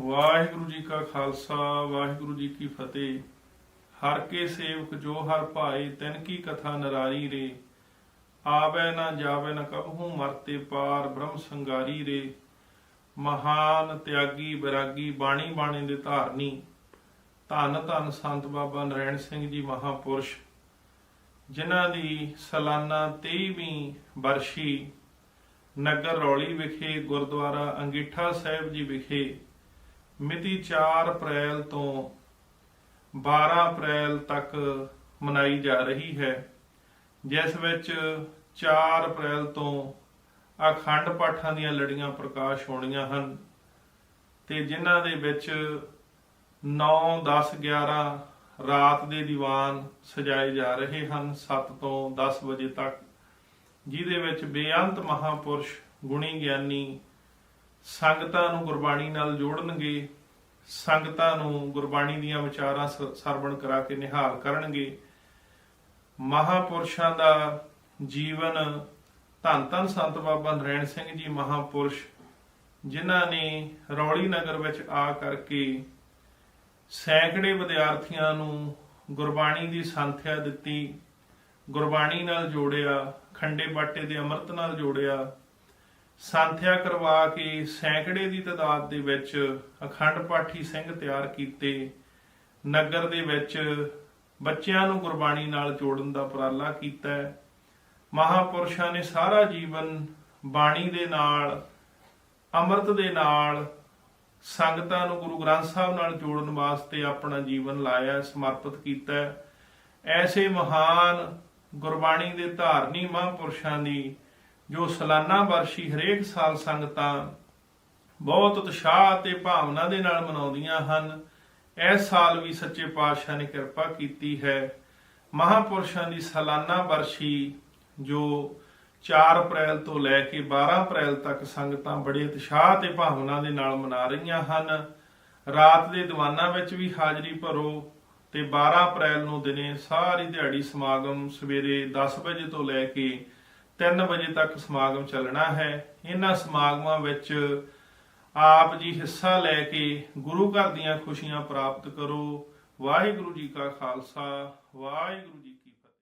ਵਾਹਿਗੁਰੂ ਜੀ ਕਾ ਖਾਲਸਾ, ਵਾਹਿਗੁਰੂ ਜੀ ਕੀ ਫਤਿਹ। ਹਰ ਕੇ ਸੇਵਕ ਜੋ ਹਰ ਭਾਏ, ਤਿਨ ਕੀ ਕਥਾ ਨਰਾਰੀ ਰੇ। ਆਵੇ ਨਾ ਜਾਵੇ ਨਾ ਕਬਹੂ ਮਰਤੇ ਪਾਰ ਬ੍ਰਹਮ ਸੰਗਾਰੀ ਰੇ। ਮਹਾਨ ਤਿਆਗੀ ਬੈਰਾਗੀ, ਬਾਣੀ ਬਾਣੇ ਦੇ ਧਾਰਨੀ। ਧੰਨ ਧੰਨ ਸੰਤ ਬਾਬਾ ਨਰੈਣ ਸਿੰਘ ਜੀ ਮਹਾਪੁਰਸ਼, ਜਿਨ੍ਹਾਂ ਦੀ ਸਾਲਾਨਾ 23ਵੀਂ ਬਰਸ਼ੀ ਨਗਰ ਰੌਲੀ ਵਿਖੇ, ਗੁਰਦੁਆਰਾ ਅੰਗੀਠਾ ਸਾਹਿਬ ਜੀ ਵਿਖੇ ਮਿਤੀ 4 ਅਪ੍ਰੈਲ ਤੋਂ 12 ਅਪ੍ਰੈਲ ਤੱਕ ਮਨਾਈ ਜਾ ਰਹੀ ਹੈ, ਜਿਸ ਵਿੱਚ 4 ਅਪ੍ਰੈਲ ਤੋਂ ਅਖੰਡ ਪਾਠਾਂ ਦੀਆਂ ਲੜੀਆਂ ਪ੍ਰਕਾਸ਼ ਹੋਣੀਆਂ ਹਨ ਤੇ ਜਿਨ੍ਹਾਂ ਦੇ ਵਿੱਚ 9 10 11 ਰਾਤ ਦੇ ਦੀਵਾਨ ਸਜਾਏ ਜਾ ਰਹੇ ਹਨ 7 ਤੋਂ 10 ਵਜੇ ਤੱਕ, ਜਿਹਦੇ ਵਿੱਚ ਬੇਅੰਤ ਮਹਾਪੁਰਸ਼ ਗੁਣੀ ਗਿਆਨੀ ਸੰਗਤਾਂ ਨੂੰ ਗੁਰਬਾਣੀ ਨਾਲ ਜੋੜਨਗੇ, ਸੰਗਤਾਂ ਨੂੰ ਗੁਰਬਾਣੀ ਦੀਆਂ ਵਿਚਾਰਾਂ ਸ- ਸਰਵਣ ਕਰਾ ਕੇ ਨਿਹਾਲ ਕਰਨਗੇ। ਮਹਾਪੁਰਸ਼ਾਂ ਦਾ ਜੀਵਨ ਧੰਨ ਧੰਨ ਸੰਤ ਬਾਬਾ ਨਰੈਣ ਸਿੰਘ ਜੀ ਮਹਾਪੁਰਸ਼, ਜਿਨ੍ਹਾਂ ਨੇ ਰੌਲੀ ਨਗਰ ਵਿੱਚ ਆ ਕਰਕੇ ਸੈਂਕੜੇ ਵਿਦਿਆਰਥੀਆਂ ਨੂੰ ਗੁਰਬਾਣੀ ਦੀ ਸੰਥਿਆ ਦਿੱਤੀ, ਗੁਰਬਾਣੀ ਨਾਲ ਜੋੜਿਆ, ਖੰਡੇ ਬਾਟੇ ਦੇ ਅੰਮ੍ਰਿਤ ਨਾਲ ਜੋੜਿਆ ਸੰਥਿਆ ਕਰਵਾ ਕੇ ਸੈਂਕੜੇ ਦੀ ਤਾਦਾਦ ਦੇ ਵਿੱਚ ਅਖੰਡ ਪਾਠੀ ਸਿੰਘ ਤਿਆਰ ਕੀਤੇ, ਨਗਰ ਦੇ ਵਿੱਚ ਬੱਚਿਆਂ ਨੂੰ ਗੁਰਬਾਣੀ ਨਾਲ ਜੋੜਨ ਦਾ ਉਪਰਾਲਾ ਕੀਤਾ ਹੈ। ਮਹਾਪੁਰਸ਼ਾਂ ਨੇ ਸਾਰਾ ਜੀਵਨ ਬਾਣੀ ਦੇ ਨਾਲ, ਅੰਮ੍ਰਿਤ ਦੇ ਨਾਲ ਸੰਗਤਾਂ ਨੂੰ ਗੁਰੂ ਗ੍ਰੰਥ ਸਾਹਿਬ ਨਾਲ ਜੋੜਨ ਵਾਸਤੇ ਆਪਣਾ ਜੀਵਨ ਲਾਇਆ, ਸਮਰਪਿਤ ਕੀਤਾ ਐਸੇ ਮਹਾਨ ਗੁਰਬਾਣੀ ਦੇ ਧਾਰਨੀ ਮਹਾਂਪੁਰਸ਼ਾਂ ਦੀ ਜੋ ਸਾਲਾਨਾ ਵਰਸ਼ੀ ਹਰੇਕ ਸਾਲ ਸੰਗਤਾਂ ਬਹੁਤ ਉਤਸ਼ਾਹ ਤੇ ਭਾਵਨਾ ਦੇ ਨਾਲ ਮਨਾਉਂਦੀਆਂ ਹਨ ਇਸ ਸਾਲ ਵੀ ਸੱਚੇ ਪਾਤਸ਼ਾਹ ਨੇ ਕਿਰਪਾ ਕੀਤੀ ਹੈ। ਮਹਾਪੁਰਸ਼ਾਂ ਦੀ ਸਾਲਾਨਾ ਵਰਸ਼ੀ ਜੋ 4 ਅਪ੍ਰੈਲ ਤੋਂ ਲੈ ਕੇ 12 ਅਪ੍ਰੈਲ ਤੱਕ ਸੰਗਤਾਂ ਬੜੇ ਉਤਸ਼ਾਹ ਤੇ ਭਾਵਨਾ ਦੇ ਨਾਲ ਮਨਾ ਰਹੀਆਂ ਹਨ। ਰਾਤ ਦੇ ਦੀਵਾਨਾਂ ਵਿੱਚ ਵੀ ਹਾਜ਼ਰੀ ਭਰੋ ਤੇ 12 ਅਪ੍ਰੈਲ ਨੂੰ ਦਿਨੇ ਸਾਰੀ ਦਿਹਾੜੀ ਸਮਾਗਮ ਸਵੇਰੇ 10 ਵਜੇ ਤੋਂ ਲੈ ਕੇ 3 ਵਜੇ ਤੱਕ ਸਮਾਗਮ ਚੱਲਣਾ ਹੈ। ਇਹਨਾਂ ਸਮਾਗਮਾਂ ਵਿੱਚ ਆਪ ਜੀ ਹਿੱਸਾ ਲੈ ਕੇ ਗੁਰੂ ਘਰ ਦੀਆਂ ਖੁਸ਼ੀਆਂ ਪ੍ਰਾਪਤ ਕਰੋ। ਵਾਹਿਗੁਰੂ ਜੀ ਕਾ ਖਾਲਸਾ, ਵਾਹਿਗੁਰੂ ਜੀ